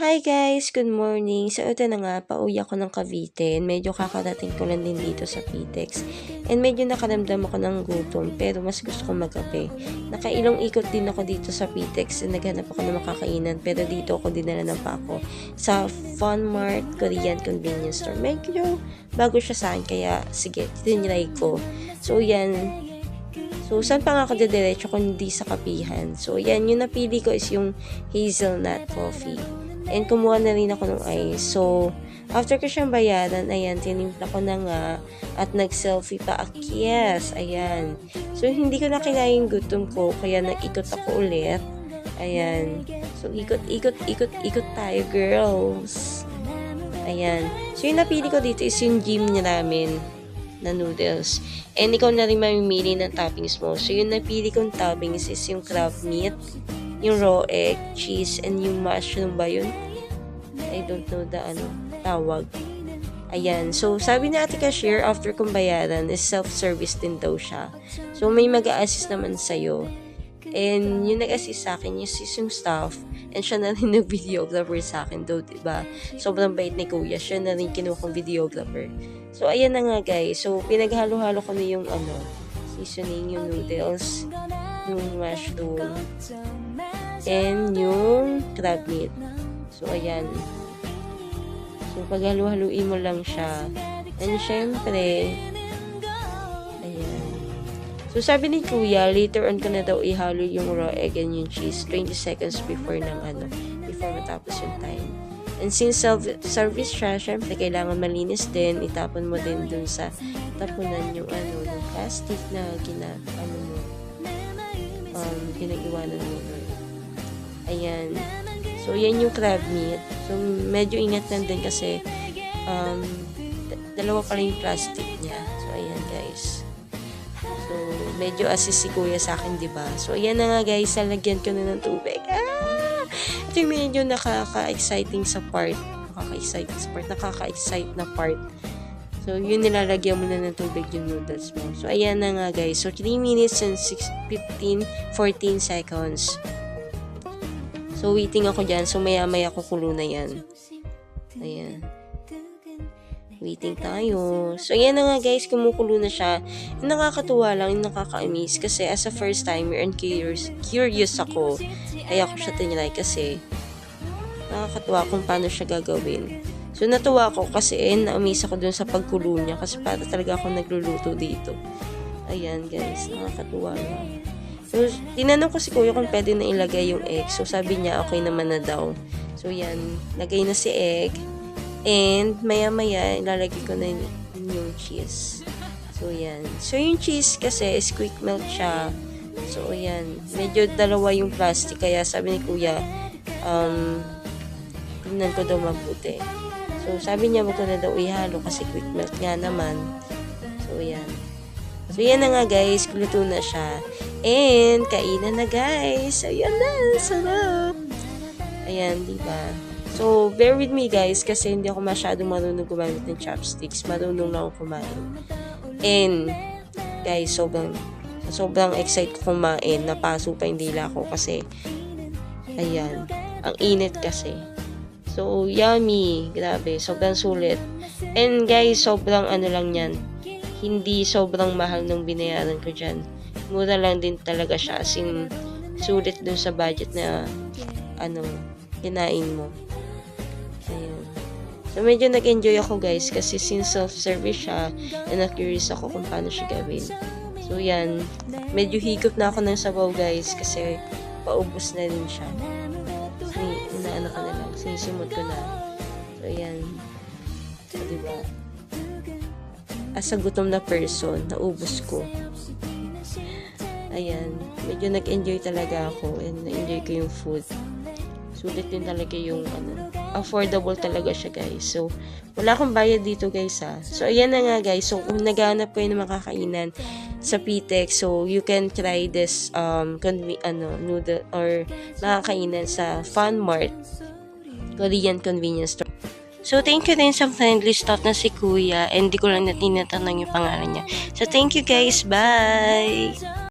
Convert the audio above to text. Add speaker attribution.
Speaker 1: Hi guys! Good morning! So ito na nga, pauwi ako ng Cavite. Medyo kakarating ko lang din dito sa Pitex. And medyo nakaramdam ako ng gutom, pero mas gusto ko magkape. Nakailong ikot din ako dito sa Pitex and naghanap ako ng makakainan. Pero dito ako dinala ng pako sa Fun Mart Korean Convenience Store. Medyo bago siya sa akin, kaya sige, tinry ko. So yan, So, saan pa nga ako didiretso kung hindi sa kapihan? So, yan, yung napili ko is yung hazelnut coffee. And kumuha na rin ako ng ice. So, after ko siyang bayaran, ayan, tinimpla ko na nga at nag-selfie pa akyes. Ayan. So, hindi ko na kinaya gutom ko, kaya nag-ikot ako ulit. Ayan. So, ikot, ikot, ikot, ikot tayo, girls. Ayan. So, yung napili ko dito is yung gym niya namin na noodles. And ikaw na rin mamimili ng toppings mo. So, yung napili kong toppings is yung crab meat yung raw egg, cheese, and yung mushroom ba yun? I don't know the ano, tawag. Ayan. So, sabi ni ate cashier, after kong bayaran, is self-service din daw siya. So, may mag assist naman sa'yo. And yung nag-assist sa akin, yung, yung staff, and siya na rin nag-videographer sa akin daw, diba? Sobrang bait ni kuya, siya na rin kinuha kong videographer. So, ayan na nga guys. So, pinaghalo-halo ko na yung ano, seasoning, yung noodles, yung mushroom, and yung crab meat. So, ayan. So, paghalo-haluin mo lang siya. And, syempre, ayan. So, sabi ni Kuya, later on ko na daw ihalo yung raw egg and yung cheese 20 seconds before ng ano, before matapos yung time. And since self-service siya, syempre, kailangan malinis din. Itapon mo din dun sa tapunan yung ano, yung plastic na gina, ano mo, um, pinag-iwanan mo. Ayan. So, yan yung crab meat. So, medyo ingat lang din kasi um, dalawa pa yung plastic niya. So, ayan guys. So, medyo assist si kuya sa akin, ba? So, ayan na nga guys. Salagyan ko na ng tubig. Ah! Ito yung medyo nakaka-exciting sa part. Nakaka-exciting sa part. Nakaka-excite na part. So, yun nilalagyan mo na ng tubig yung noodles mo. So, ayan na nga guys. So, 3 minutes and 6, 15, 14 seconds. So, waiting ako dyan. So, maya-maya kukulo na yan. Ayan. Waiting tayo. So, ayan na nga guys. Kumukulo na siya. Nakakatuwa lang, yung nakaka-amaze. Kasi as a first timer and curious, curious ako. Kaya ako siya tinry kasi nakakatuwa kung paano siya gagawin. So, natuwa ako kasi eh, na-amaze ako dun sa pagkulo niya kasi para talaga ako nagluluto dito. Ayan guys, nakakatuwa lang. So, tinanong ko si kuya kung pwede na ilagay yung egg. So, sabi niya, okay naman na daw. So, yan. Lagay na si egg. And, maya-maya, ilalagay ko na yung cheese. So, yan. So, yung cheese kasi is quick melt siya. So, yan. Medyo dalawa yung plastic. Kaya sabi ni kuya, um, tingnan ko daw mabuti. So, sabi niya, wag ko na daw ihalo kasi quick melt nga naman. So, yan. So, yan na nga guys. Luto na siya. And, kainan na guys. Ayan na, sarap. Ayan, di ba? So, bear with me guys kasi hindi ako masyadong marunong gumamit ng chopsticks. Marunong lang ako kumain. And, guys, sobrang sobrang excited kumain. Napaso pa yung dila ko kasi ayan, ang init kasi. So, yummy. Grabe, sobrang sulit. And guys, sobrang ano lang yan. Hindi sobrang mahal nung binayaran ko dyan mura lang din talaga siya as in sulit dun sa budget na ano kinain mo. Ayun. So medyo nag-enjoy ako guys kasi since self-service siya and na-curious ako kung paano siya gawin. So yan. Medyo higop na ako ng sabaw guys kasi paubos na rin siya. So inaano ko na lang sinisimot ko na. So yan. So diba? As a gutom na person naubos ko ayan, medyo nag-enjoy talaga ako and na-enjoy ko yung food. Sulit din talaga yung ano, affordable talaga siya guys. So, wala akong bayad dito guys ha. So, ayan na nga guys. So, kung naghanap kayo ng makakainan sa Pitex, so you can try this um, conve- ano, noodle or nakakainan sa Fun Mart Korean convenience store. So, thank you din sa friendly staff na si Kuya and di ko lang na tinatanong yung pangalan niya. So, thank you guys. Bye!